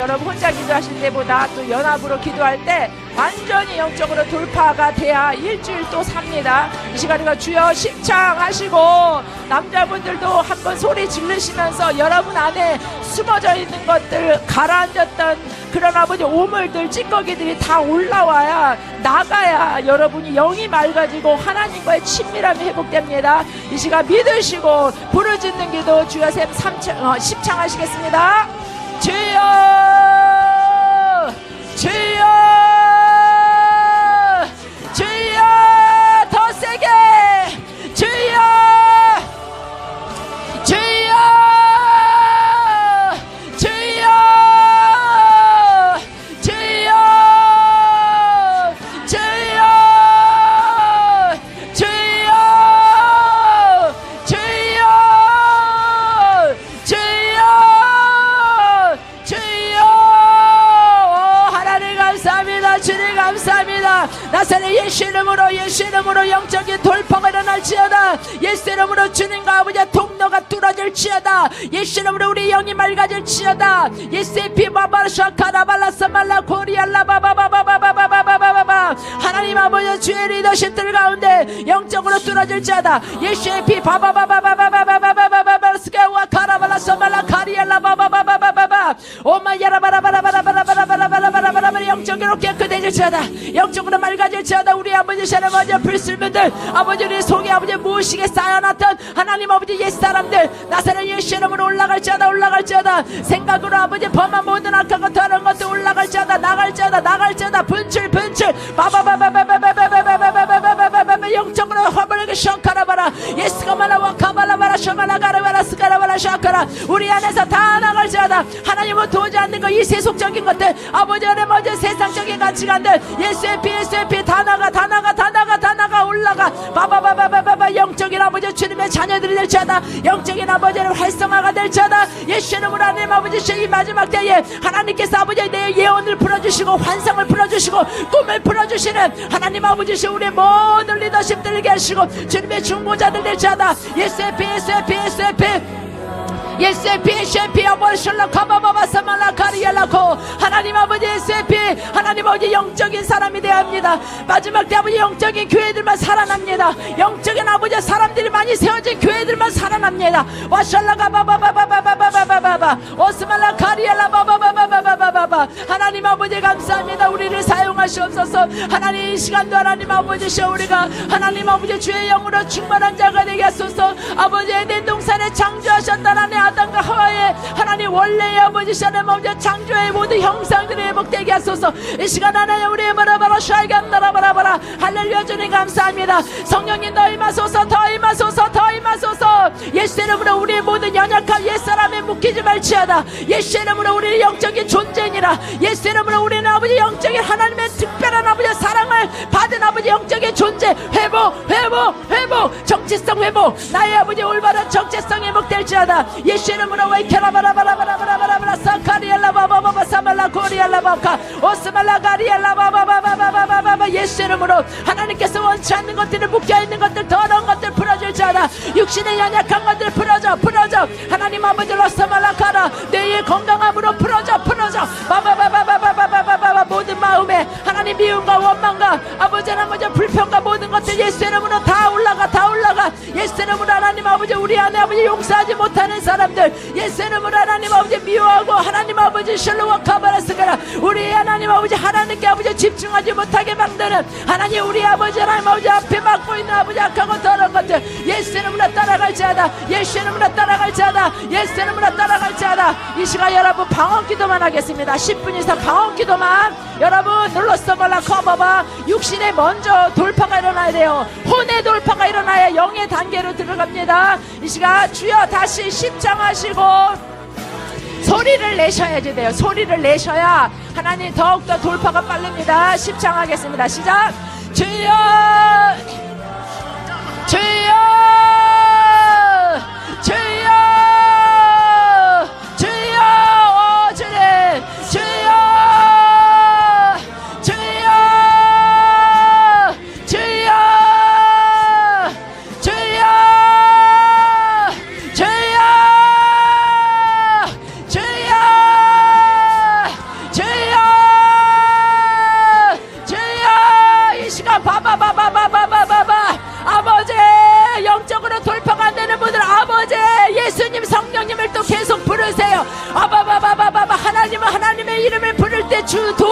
여러분 혼자 기도하실 때보다 또 연합으로 기도할 때 완전히 영적으로 돌파가 돼야 일주일 또 삽니다. 이 시간에 주여 십창하시고 남자분들도 한번 소리 지르시면서 여러분 안에 숨어져 있는 것들 가라앉았던 그런 아버지 오물들 찌꺼기들이 다 올라와야 나가야 여러분이 영이 맑아지고 하나님과의 친밀함이 회복됩니다. 이 시간 믿으시고 부르짖는 기도 주여 샘 삼창, 어, 십창하시겠습니다. 지여 지여 예수의 피 바바샤카라발라사 말라 코리알라 바바바바바바바바바바바 하나님 아버지 주의 리더십들 가운데 영적으로 뚫어질지어다 예수의 피 바바바바바바바바바바바바 스케와 카라발라사 말라 카리알라 바바바바바바바 오마야 될지어다. 영적으로 맑아질지어다. 우리 아버지 샤나버지 불슬분들 아버지 우리 속에 아버지 무의식에 쌓여놨던 하나님 아버지 옛사람들 나사렛 예수님으로 올라갈지어다 올라갈지어다. 생각으로 아버지 범한 모든 악한 것들 하는 것도 올라갈지어다 나갈지어다 나갈지어다. 분출 분출. 바바바바바바. 화물에게 셔카라바라. 예스가 말라와 카발라바라 셔말라가라바라 스카라바라 셔카라. 우리 안에서 다 나갈지어다. 하나님은 도저히 않는 거이 세속적인 것들. 아버지 하나님 아버지 세상적인 가치관들. 예수의 피 예수의 피. 다 나가 다 나가 다 나가 다 나가 올라가. 바바바바 바바바 영적인 아버지 주님의 자녀들이 될지어다. 영적인 아버지를 활성화가 될지어다. 예수 이름으로 하나님 아버지 이 마지막 때에 하나님께서 아버지 내 예언을 풀어주시고 환상을 풀어주시고 꿈을 풀어주시는 하나님 아버지 우리 모든 리더십들을 계시고 주님의 중보자들 될지어다. 예수의 피 예수의 피 예수의 피 예수의 피 예수의 피 아버지를 카바바바사말라 카리엘라코 하나님 아버지 예수의 피 하나님 아버지 영적인 사람이 되어야 합니다 마지막 때 아버지 영적인 교회들만 살아납니다 영적인 아버지 사람들이 많이 세워진 교회들만 살아납니다 와샬라 가 바바바바바바바바바바 오스말라 카리엘라 바바바바바바바바 하나님 아버지 감사합니다 우리를 사용하시옵소서 하나님 이 시간도 하나님 아버지시여 우리가 하나님 아버지 주의 영으로 충만한 자가 되게 하소서 아버지 에덴 동산에 창조하셨다 하나님 아담과 하와의 하나님 원래의 아버지 하나님 아버지 창조의 모든 형상들이 회복되게 하소서. 이 시간 하나님 우리의 바라바라 샤이간 나라바라바라. 할렐루야 주님 감사합니다. 성령님 더 임하소서 더 임하소서 더 임하소서. 예수 이름으로 우리의 모든 연약한 옛사람에 묶이지 말지어다. 예수 이름으로 우리의 영적인 존재니라. 예수 이름으로 우리는 아버지 영적인 하나님의 특별한 아버지 사랑을 받은 아버지 영적인 존재. 회복 회복 회복. 정체성 회복. 나의 아버지 올바른 정체성 회복될지어다. 예수 이름으로 웨이케라바라바라바라바라바라 사카리엘라 바바바바 사말라 코리엘라 바카 오스말라 가리엘라 바바바바바바바바 예수 이름으로 하나님께서 원치 않는 것들을 묶여있는 것들 더러운 것들 풀어줄지어다 육신의 연약한 것들 풀어줘 풀어줘 하나님 아버지 로스말라카라 뇌의 건강함으로 풀어줘 풀어줘 바바바바바바바바바바 모든 마음에 하나님 미움과 원망과 아버지 하나님 불평과 모든 것들 예수 이름으로 다 아버지 우리 안에 아버지 용서하지 못하는 사람들 예수 이름으로 하나님 아버지 미워하고 하나님 아버지 실로와 카바라스가라. 우리 하나님 아버지 하나님께 아버지 집중하지 못하게 만드는 하나님 우리 아버지 하나님 아버지 앞에 막고 있는 아버지 악하고 더러운 것들 예수 이름으로 따라갈지어다 예수 이름으로 따라갈지어다 예수 이름으로 따라갈지어다. 이 시간 여러분 방언 기도만 하겠습니다. 10분 이상 방언 기도만. 여러분 눌러서 말라 커버봐. 육신에 먼저 돌파가 일어나야 돼요. 혼의 돌파가 일어나야 영의 단계로 들어갑니다 이 시간 주여 다시 십장하시고 소리를 내셔야지 돼요. 소리를 내셔야 하나님 더욱더 돌파가 빠릅니다. 십창하겠습니다. 시작. 주여!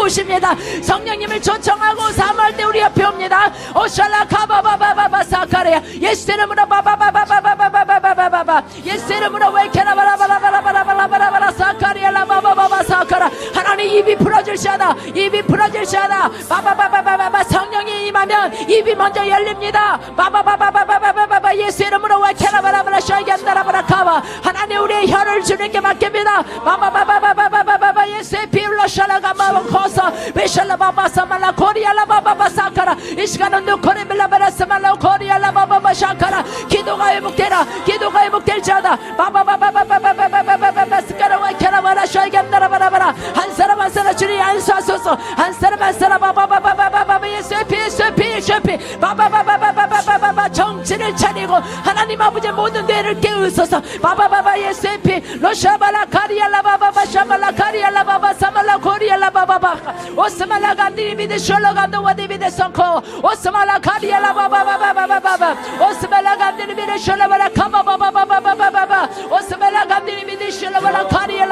도우십니다. 성령님을 초청하고 사모할 때 우리 옆에 옵니다. 오샬라 카바바바바바 사카레야. 예수 이름으로 바바바바바바바바바바바바. 예수 이름으로 웨케라바라바라바라바라바라바라 사카리야. 라바바바바 사카라. 하나님 입이 풀어질시하다 입이 풀어질시하다 바바바바바바바 성령이 임하면 입이 먼저 열립니다. 바바바바바바바바바 예수 이름으로 웨케라바라바라 샤이간다라바라 카바. 하나님 우리의 혀를 주님께 맡깁니다. 바바바바바바바 se pirla shalaga baba kosa bishala baba samala koria la baba sakara ishkana no kore bela bela samala koria la baba shakara 기도가 회복되라 기도가 회복될지어다 baba baba baba baba baba baba sikara wa kera wala shayam dara bara bara 한 사람 한 사람 주님 안수하소서 한 사람 한 사람 baba baba 예수의 피 바바바바바바바바바 정치를 차리고 하나님 아버지 모든 뇌를 깨우소서. 바바바바 예수의 피. 로샤발라 카리알라 바바바 샤발라 카리알라 바바 사말라 코리알라 바바바. 오스말라 간디리 비데 숄로 간도 와디 비데 성코 오스말라 카리알라 바바바바바바바. 오스말라 간디리 비데 숄로 바라 카바바바바바바바바. 오스말라 간디리 비데 숄로 바라 카리알라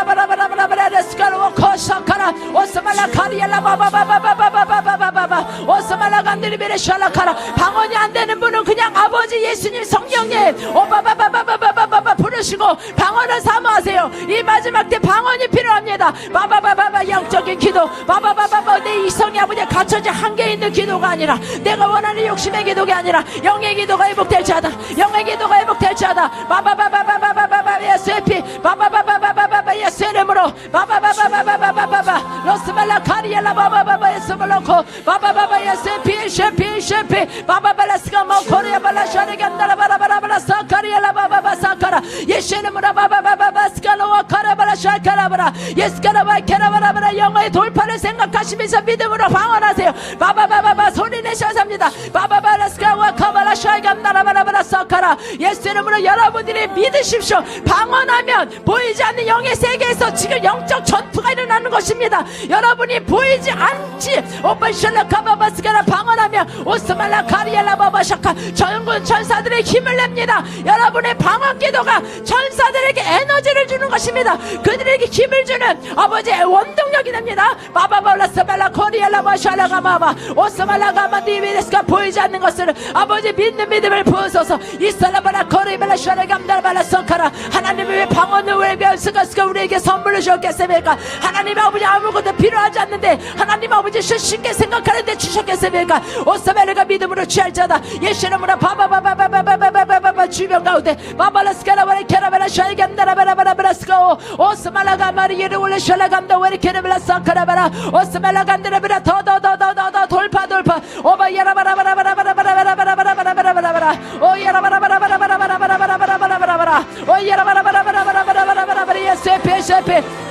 코사카라 오스말라 카리알라 바바바바바바바바바바바 오스말라 간드리베레 샬라카라 방언이 안 되는 분은 그냥 아버지 예수님 성령님 오바바바바바바바바 부르시고 방언을 사모하세요 이 마지막 때 방언이 필요합니다 바바바바바 영적인 기도 바바바바바 내 이성이 아버지 갇혀진 한계 있는 기도가 아니라 내가 원하는 욕심의 기도가 아니라 영의 기도가 회복될지 하다 영의 기도가 회복될지 하다 바바바바바바바바바 예수의 피 바바바바바바바 baba yesere mro baba baba baba baba baba losmela kariyela baba baba yesemeloko baba baba yese pişe pişe pi baba bela skama koruya bela şare gendala bela bela bela sakariyela baba baba sakara yeşere mro baba baba baba 스칼로와 카라바라 샤카라바라. 예스카라바 캐라바라바라. 영어의 돌파를 생각하시면서 믿음으로 방언하세요. 바바바바바 소리 내셔서 합니다. 바바바라스카와 카바라 샤이감나라바라바라 사카라. 예수 이름으로 여러분들이 믿으십시오. 방언하면 보이지 않는 영의 세계에서 지금 영적 전투가 일어나는 것입니다. 여러분이 보이지 않지. 오빠샬라 카바바스카라 방언하면 오스말라 카리엘라 바바샤카. 전군 천사들의 힘을 냅니다. 여러분의 방언 기도가 천사들에게 에너지를 주는 것입니다. 그들에게 힘을 주는 아버지의 원동력이 됩니다. 바바발라스발라 코리엘라 바샬라가마바 오스말라가마 디비데스가 보이지 않는 것을 아버지 믿는 믿음을 부어서서. 이스라바라 코리벨라 샤레감달발라 성카라 하나님의 왜 방언을 왜 배웠을까 우리에게 선물을 주셨겠습니까? 하나님의 아버지 아무것도 필요하지 않는데 하나님 아버지 쉽게 생각하는데 주셨겠습니까? 오스멜레가 믿음으로 취할 자다. 예수님으로 바바바바바바바바바바바 주변 가운데 바발라스카라바라 캐라바라 샤이감달바라바라바라 Let's go. Osmalaga Maria Uleshalagam the Werkin Blasankarabara. Osmalagan the Rebera Todo Todo Todo Tulpa Tulpa. Over Yarabara Oh Yarabara Oh Yarabara Yes,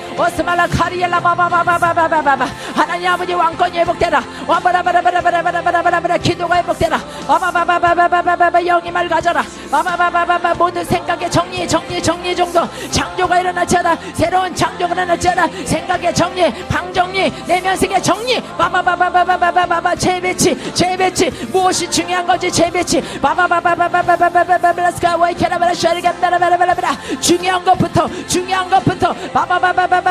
오스말라 카리알라 바바바바바바바바 하나님 아버지 왕권이 회복되라 와바라바라바라바라바라바라바라 기도가 회복되라 와바바바바바바바바 영이 맑아져라 와바바바바바 모든 생각의 정리 정리 정리 정도 창조가 일어나지어다 새로운 창조가 일어나지어다 생각의 정리 방정리 내면색의 정리 바바바바바바바바바 재배치 재배치 무엇이 중요한 거지 재배치 바바바바바바바바바바바라스카 와이케라바라 샤리간다라바라바라바라 중요한 것부터 중요한 것부터 바바바바바바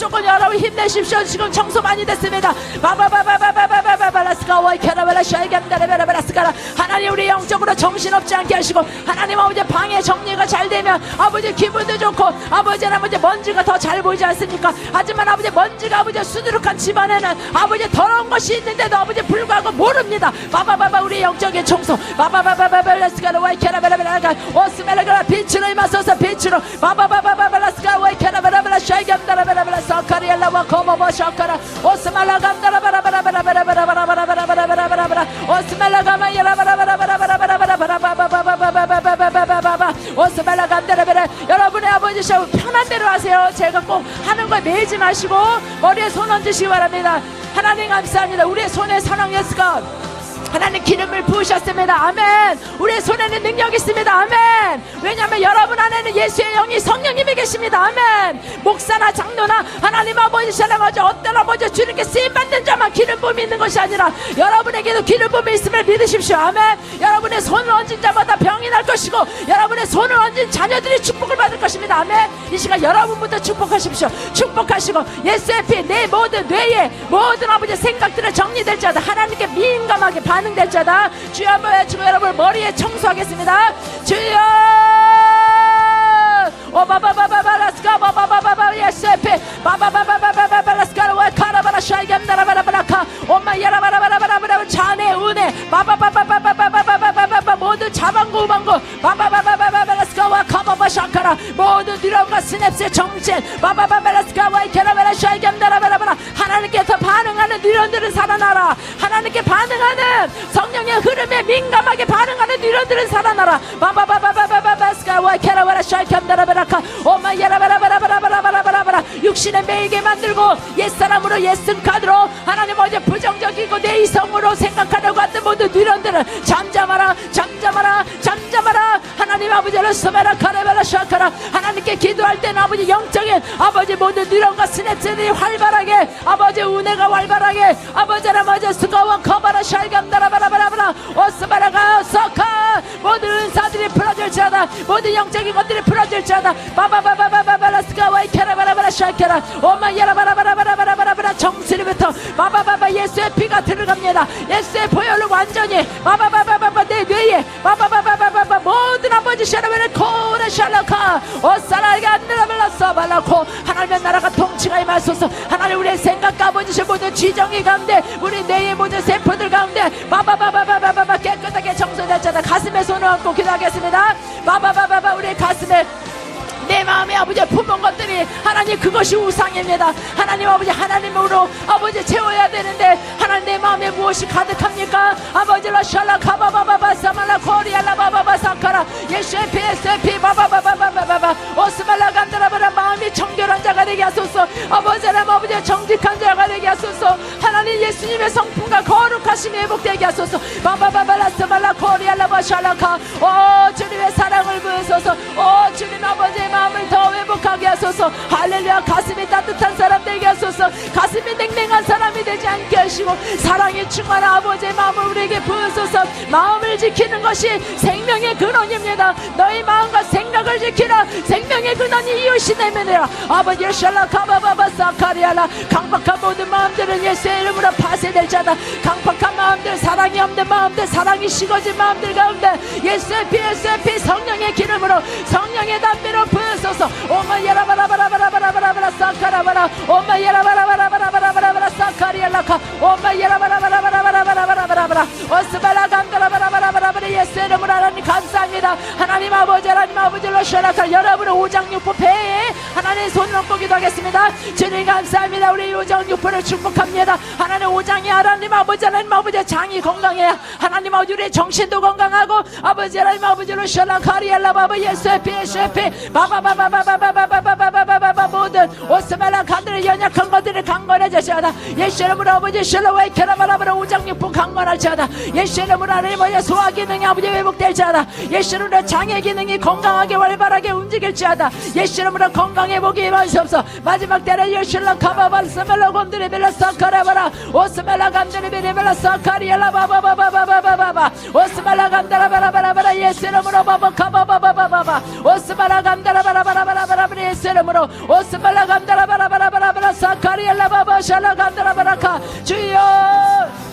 바 조금 여러분 힘내십시오. 지금 청소 많이 됐습니다. 바바바바바바바바바바라스카 스카와 캐라벨라 샤이간다레베라베라 스카라. 하나님 우리 영적으로 정신없지 않게 하시고 하나님 아버지 방에 정리가 잘 되면 아버지 기분도 좋고 아버지 아버지 먼지가 더 잘 보이지 않습니까? 하지만 아버지 먼지가 아버지 수두룩한 집안에는 아버지 더러운 것이 있는데도 아버지 불구하고 모릅니다. 바바바바 우리 영적인 청소. 바바바바바벨라스카라 와이케라베라베라가 오스멜라가라 빛으로 임하소서 빛으로. 바바바바바벨라스카라 와이케라베라베라 샤이간다레베라베라 사카리엘라와 코모모 샤카라 오스말라간다라바라바라바라바라바라바라바라바라바라바라바라 오스말라 가마야라바라바라바라바라바라바라바라바라바라바라바라바라바라바라 오스말라간다라바라 여러분의 아버지 샤 편한 대로 하세요 제가 꼭 하는 거 매지 마시고 머리에 손 얹으시기 바랍니다 하나님 감사합니다 우리의 손에 사랑 예수가 하나님 기름을 부으셨습니다. 아멘. 우리의 손에는 능력이 있습니다. 아멘. 왜냐하면 여러분 안에는 예수의 영이 성령님이 계십니다. 아멘. 목사나 장로나 하나님 아버지 아버지 어떤 아버지 주님께 쓰임 받는 자만 기름 부음이 있는 것이 아니라 여러분에게도 기름 부음이 있음을 믿으십시오. 아멘. 여러분의 손을 얹은 자마다 병이 날 것이고 여러분의 손을 얹은 자녀들이 축복을 받을 것입니다. 아멘. 이 시간 여러분부터 축복하십시오. 축복하시고 예수의 피 내 모든 뇌에 모든 아버지 생각들을 정리될 자다. 하나님께 민감하게 반응 될 자다. 주여 한번 외치고 여러분 머리에 청소하겠습니다. 주여! 오바바바바바라스카 바바바바바 예세페 바바바바바바바라스카 와카라바라 샤이감나라바라바라카 엄마 야라바라바라바라바라 자네 은혜 바바바바바바바바바바바바 모든 자방구 우방구 바바바바바바라스카 와 카바바 샤카라 모든 두려움과 스냅스의 정신 바바바바라스카 와 이케라바라 샤이감나라바라바라 하나님께서 반응하는 누련들은 살아나라. 하나님께 반응하는 성령의 흐름에 민감하게 반응하는 누련들은 살아나라. 바바바바바바바스카 와이케라바라 샤이감나라바라카. 오마 야라바라바라바라바라바라바라 육신의 매이게 만들고 옛사람으로 옛승카드로 하나님 어제 부정적이고 내 이성으로 생각하려고 하던 모든 누련들은 잠잠하라 잠잠하라. 잠잠 하나님 아버지 를 스메라 카레베라 샤카라. 하나님께 기도할 때는 아버지 영적인 아버지 모든 누련과 스냅들이 활발하게 아버지 은혜가 활발하게 아버지라 아버지 스가와 커바라 샬감다라바라바라바라. 오스바라가 서카. 모든 은사들이 풀어질지어다. 모든 영적인 것들이 풀어질지어다. 바바바바바바바라 스가와 이케라바라바라 샬케라. 오마 야라바라바라바라바라바라 정수리부터 바바바바 예수의 피가 들어갑니다. 예수의 보혈로 완전히 바바바바바바 내 뇌에 바바바바바바 모든 아버지 샤라베를 코레 샬라카. 오사라게 안드라벨라 사발라코. 하나님의 나라가 통치가 임하소서. 하나님 우리의 생각과 아버지의 모든 지정이 가운데 우리 뇌의 모든 세포들 가운데 바바바바바바바 깨끗하게 청소될 자다 가슴에 손을 얹고 기도하겠습니다. 바바바바바 우리 가슴에 내 마음에 아버지 품은 것들이 하나님 그것이 우상입니다. 하나님 아버지 하나님으로 아버지 채워야 되는데 하나님 내 마음에 무엇이 가득합니까? 아버지 라 샬라 카바바바바 사말라 코리알라 바바바 사카라 예수의 피 예수의 피 바바바바바바바. 오스말라 간다라바라 마음이 청결한 자가 되게 하소서. 아버지 정직한 자가 되게 하소서. 하나님 예수님의 성품과 거룩하심이 회복되게 하소서. 바바바바라 사말라 코리알라 바샬라카. 오 주님의 사랑을 부으소서. 오 주님 아버지의 마음을 더 회복하게 하소서. 할렐루야 가슴이 따뜻한 사람 되게 하소서. 가슴이 냉랭한 사람 이 되지 않게 하시고 사랑이 충만한 아버지의 마음을 우리에게 부으소서. 마음을 지키는 것이 생명의 근원입니다. 너희 마음과 생각을 지키라. 생명의 근원이 이웃이 내면이라. 아버지 샬라 카바바바 사카리아라. 강박한 모든 마음들은 예수의 이름으로 파쇄될 자다 강박한 마음들 사랑이 없는 마음들 사랑이 식어진 마음들 가운데 예수의 피 예수의 피 성령의 기름으로 성령의 담배로 부으소서. 오마 야라바라바라바라바라바라 사카라바라. 오마 야라바라바라 바라바라바라 사카리알라카 오마 야라바라바라바라바라바라바라 오스발라 감다라바라바라바라 예수의 이름으로 감사합니다 하나님 아버지 하나님 아버지로 셔라카 여러분의 오장육부 배에 하나님 손을 얹고 기도하겠습니다. 주님 감사합니다. 우리 오장육부를 축복합니다. 하나님 오장이 하나님 아버지 하나님 아버지 장이 건강해야 하나님 아버지 우리의 정신도 건강하고 아버지 하나님 아버지로 셔라카리알라 바바 예수의 피 예수의 피. 바바바바바바바바바바바바바바 모든 오스말라 간들의 연약한 것들을 강건해주시다 예수 이름으로 아버지 셜로웨이 캐라바라바라 오장육부 강건할지어다 예수 이름으로 하나님 아버지 소화 기능이 아버지 회복될지어다 예수 이름으로 장의 기능이 건강하게 활발하게 움직일지어다 예수 이름으로 건강해 보기 임하시옵소서 마지막 때는 예수라 카바발 스멜라 곤드리 벨라 사카라바라 오스멜라 간드리 벨라 사카리엘라 바바바바바바바바 오스멜라 간다라바라바라바라 예수 이름으로 바바 카바바바바바바 오스멜라 간다라바라바라바라바라 예수 이름으로 오스 Sembala gandala bara bara bara bara sakari la baba shala gandala baraka. Jesus.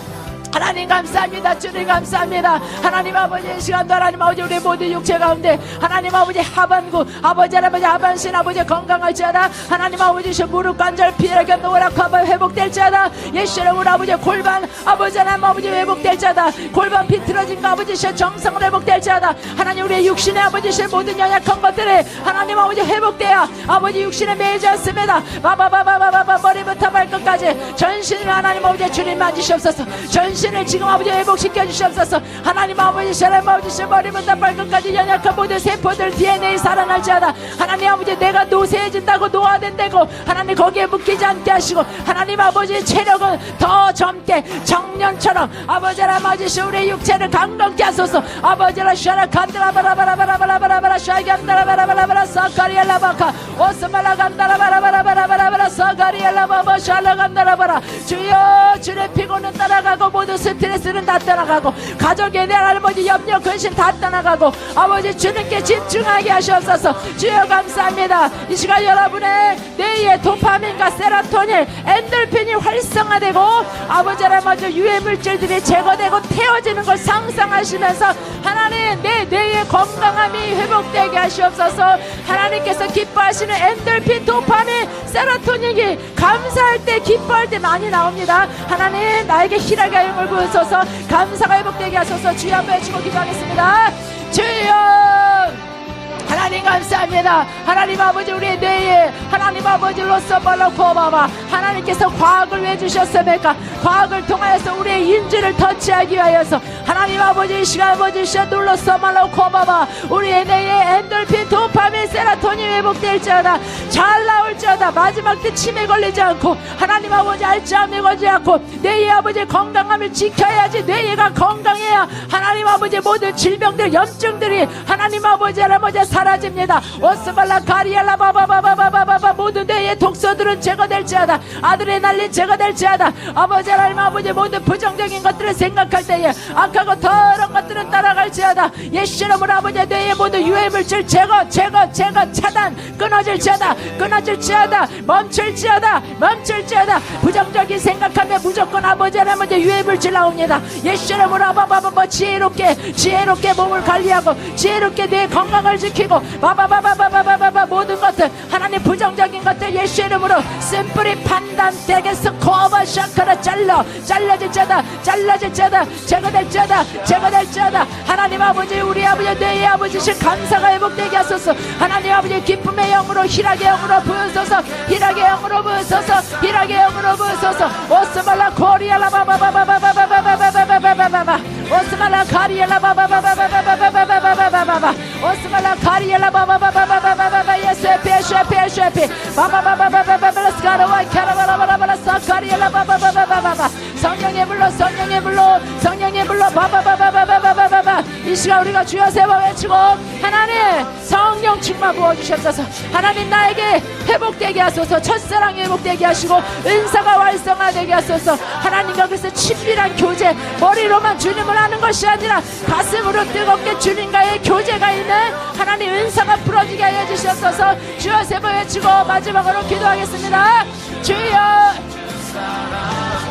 하나님 감사합니다. 주님 감사합니다. 하나님 아버지 이 시간도 하나님 아버지 우리 모든 육체 가운데 하나님 아버지 하반구 아버지 할아버지 하반신 아버지 건강할지어다. 하나님 아버지 시 무릎 관절 피하게 노랗고 회복될지어다. 예수님 우리 아버지 골반 아버지 하나님 아버지 회복될지어다. 골반 비틀어진 거 아버지 시 정상으로 회복될지어다. 하나님 우리의 육신의 아버지 시 모든 연약한 것들이 하나님 아버지 회복돼야 아버지 육신에 매이지 않습니다. 바바바바바바바 머리부터 발끝까지 전신을 하나님 아버지 주님 만지시옵소서. 전신 을 지금 아버지 회복시켜 주시옵소서. 하나님 아버지 샤람 아버지 시 머리부터 발끝까지 연약한 모든 세포들 DNA 살아날지어다 하나님 아버지 내가 노쇠해진다고 노화된다고 하나님 거기에 묶이지 않게 하시고 하나님 아버지 체력은 더 젊게 청년처럼 아버지 아버지 시 우리 육체를 강건케 하소서. 아버지라 샤라 간드라바라바라바라바라바라 샤간드라바라바라바라 사카리엘라바카 오스말라 간다라바라바라바라바라 사카리엘라바바 샬라 간다라바라 주여 주의 피곤은 따라가고 모든 스트레스는 다 떠나가고 가족에 대한 아버지 염려 근심 다 떠나가고 아버지 주님께 집중하게 하시옵소서. 주여 감사합니다. 이 시간 여러분의 뇌의 도파민과 세라토닌 엔돌핀이 활성화되고 아버지 아버지 유해 물질들이 제거되고 태워지는 걸 상상하시면서 하나님 내 뇌의 건강함이 회복되게 하시옵소서. 하나님께서 기뻐하시는 엔돌핀 도파민 세라토닌이 감사할 때 기뻐할 때 많이 나옵니다. 하나님 나에게 희락의 영을 부으소서. 감사가 회복되게 하소서. 주여 한번 외치고 기도하겠습니다. 주여 하나님 감사합니다. 하나님 아버지 우리의 뇌에 하나님 아버지로서 발라코바바 하나님께서 과학을 왜 주셨습니까? 과학을 통하여서 우리의 인지를 터치하기 위하여서 하나님 아버지 이 시간 아버지 시 눌러서 말라코바바 우리의 뇌에 엔돌핀 도파민 세라토닌 회복될지어다 잘 나올지어다 마지막 때 치매 걸리지 않고 하나님 아버지 알츠하임에 걸리지 않고 뇌의 아버지 건강함을 지켜야지 뇌가 건강해야 하나님 아버지 모든 질병들 염증들이 하나님 아버지 할아버지 사라집니다. 오스발라 가리엘라 바바바바바바바 모든 뇌의 독소들은 제거될지어다. 난리 제거될지어다. 아버지 하나님 아버지 모든 부정적인 것들을 생각할 때에 악하고 더러운 것들은 따라갈지어다. 예수님으로 아버지 뇌의 모든 유해물질 제거 제거 제거 차단 끊어질지어다. 끊어질지어다. 멈출지어다. 멈출지어다. 부정적인 무조건 아버지 하나님 유해물질 나옵니다. 예수님으로 아바바바바 지혜롭게 지혜롭게 몸을 관리하고 지혜롭게 뇌 건강을 지키고 바바바바바바바바 모든 것들 하나님 부정적인 것들 예수 이름으로 심플히 판단되게 스코어바 샤카라 잘라. 잘라질 자다 잘라질 자다 제거될 자다 제거될 자다. 하나님 아버지 우리 아버지 뇌의 아버지신 감사가 회복되게 하소서. 하나님 아버지 기쁨의 영으로 희락의 영으로 부으소서. 희락의 영으로 부으소서. 희락의 영으로 부으소서. 오스말라 코리알 라 바바바바바바바바바바바바바바바바 오스말라 카리엘라 바바바바바바바바바바바바바바 오스말라 카리엘라 바바바바바바바바바 예수피 예수피 예수피 바바바바바바바바 스카라와 카라바라바라바라 사카리엘라 바바바바바바바 성령의 불러 성령의 불러 성령의 불러 바바바바바바바바바 이 시간 우리가 주여 세번 외치고 하나님 성령 충만 부어주셨소서. 하나님 나에게 회복되게 하소서. 첫사랑이 회복되게 하시고 은사가 활성화되게 하소서. 하나님과 그래서 친밀한 교제 머리로만 주님을 아는 것이 아니라 가슴으로 뜨겁게 주님과의 교제가 있는 하나님 은사가 풀어지게 하여 주시옵소서. 주여 세번 외치고 마지막으로 기도하겠습니다. 주여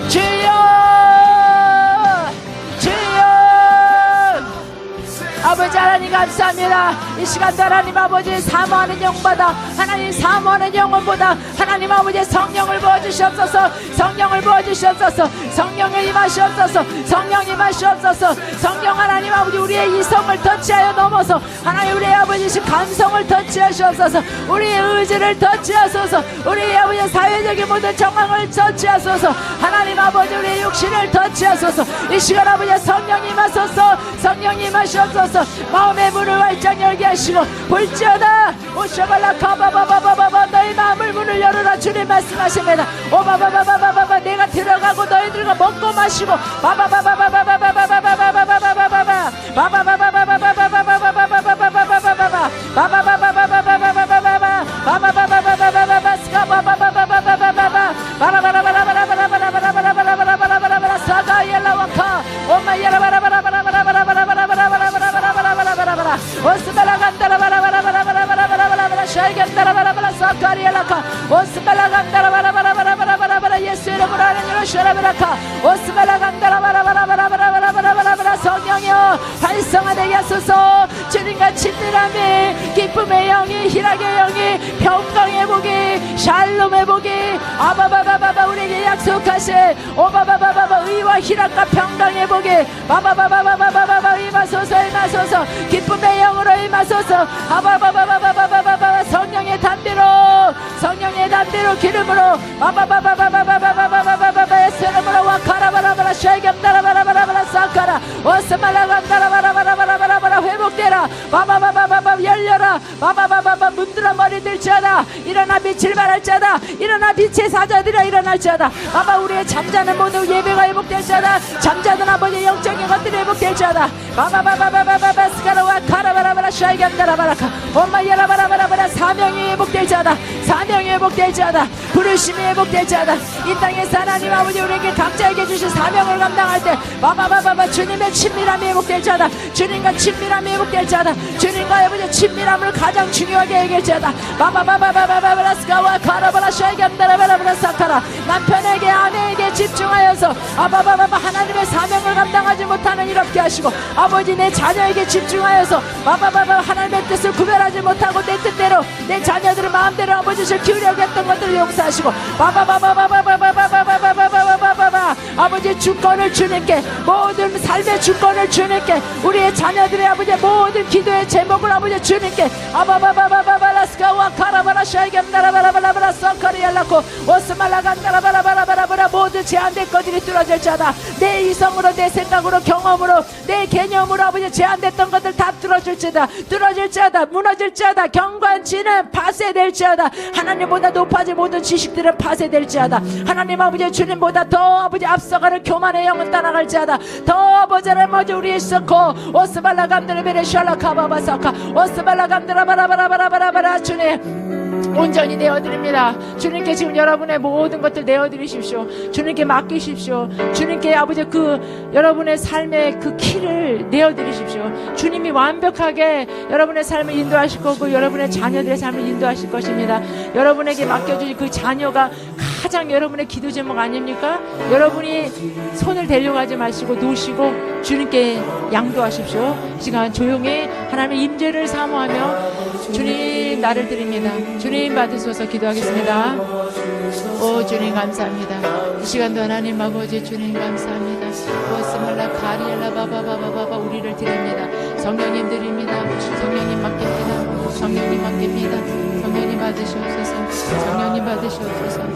주여 아버지 하나님 감사합니다. 이 시간도 하나님 아버지 사모하는 영보다 하나님 사모하는 영혼보다 하나님 아버지 성령을 부어주시옵소서. 성령을 부어주시옵소서. 성령의 임하시옵소서. 성령 임하시옵소서. 성령 하나님 아버지 우리의 이성을 터치하여 넘어서 하나님 우리의 아버지 감성을 터치하시옵소서. 우리의 의지를 터치하소서. 우리의 아버지 사회적인 모든 정황을 터치하소서. 하나님 아버지 우리의 육신을 터치하소서. 이 시간 아버지 성령 임하소서. 성령 임하시옵소서 마음의 문을 활짝 열게 하시고 볼지어다 오셔발라. 카바바바바바바 너희 마음을 문을 열어라. 주님 말씀하십니다. 오바바바바바바바 내가 들어가고 너희들과 먹고 마시고 바바바바바바바바바바바바바바바바바바 바바바바바바바바바바바바바바바바바바 바바바바바바바바바바바바 바바바바바바바바바 스카바바바바바바바바바 샬롬의 복이 아바바바바바 우리에게 약속하신 오바바바바바 의와 희락과 평강의 복이 바바바바바바바바 임하소서 임하소서 기쁨의 영으로 임하소서 아바바바바바바바바 성령의 담비로 성령의 담비로 기름으로 아바바바바바바바바바바바바 예수름으로 와카라바라바라 쉐이감다라바라바라바라 사카라 오스말라감다라바라바라바라바라 회복되라. 바바바바 바바바바바 문드러 머리 들지어다 일어나 빛을 발할 자다 일어나 빛의 사자들아 일어날 자다 바바 우리의 잠자는 모두 예배가 회복될 자다 잠자는 아버지 영적인 것들이 회복될 자다 바바바바바바바 스카라와 카 라바라바라 샤이간다 라바라카. 엄마 예라바라바라바라. 사명이 회복될 자다. 사명이 회복될 자다. 부르심이 회복될 자다. 이 땅에서 하나님 아버지 우리에게 각자에게 주신 사명을 감당할 때 바바바바바 주님의 친밀함이 회복될 자다. 주님과 친밀함이 회복될 자다. 주님과 아버지 친밀함을 가장 중요하게 얘기할 자다. 바바바바바바바라 스카와 카라바라 샤이간다 라바라바라 사카라. 남편에게 아내에게 집중하여서 아바바바바 사명을 이렇게 하시고 아버지 내 자녀에게 집중하여서 바바바바 하나님의 뜻을 구별하지 못하고 내 뜻대로 내 자녀들의 마음대로 아버지를 키우려고 했던 것들을 용서하시고 바바바바바바바바바바바바바바바바 아버지 주권을 주님께 모든 삶의 주권을 주님께 우리의 자녀들의 아버지 모든 기도의 제목을 아버지 주님께 아바바바바바바라스카와 카라바라 샤이감나라바라바라바라 썬커리알라코 오스말라간 나라바라바라바라 바라 모든 제한된 것들이 뚫어질 자다. 내 이성으로 내 생각으로 경험으로 내 개념으로 아버지 제한됐던 것들 다 뚫어질 자다. 뚫어질 자다. 무너질 자다. 경관치는 파쇄될 자다. 하나님보다 높아질 모든 지식들은 파쇄될 자다. 하나님 아버지 주님보다 더 아버지 앞서가는 교만의 영은 따라갈 자다. 더 아버지를 먼저 우리 있었고 오스발라 감드르베레 샬라 카바바사카. 오스발라 감드라 바라바라바라바라 주님 온전히 내어드립니다. 주님께 지금 여러분의 모든 것들 내어드리십시오. 주님께 맡기십시오. 주님께 아버지 그 여러분의 삶의 그 키를 내어드리십시오. 주님이 완벽하게 여러분의 삶을 인도하실 거고 여러분의 자녀들의 삶을 인도하실 것입니다. 여러분에게 맡겨주신 그 자녀가 가장 여러분의 기도 제목 아닙니까? 여러분이 손을 대려가지 마시고 놓으시고 주님께 양도하십시오. 이 시간 조용히 하나님의 임재를 사모하며 주님 나를 드립니다. 주님 받으소서 기도하겠습니다. 오 주님 감사합니다. 이 시간도 하나님 아버지 주님 감사합니다. 오스말라 가리엘라 바바바바바바 우리를 드립니다. 성령님 드립니다. 성령님 맡깁니다. 성령님 맡깁니다. 성령님 받으시옵소서. 성령님 받으시옵소서.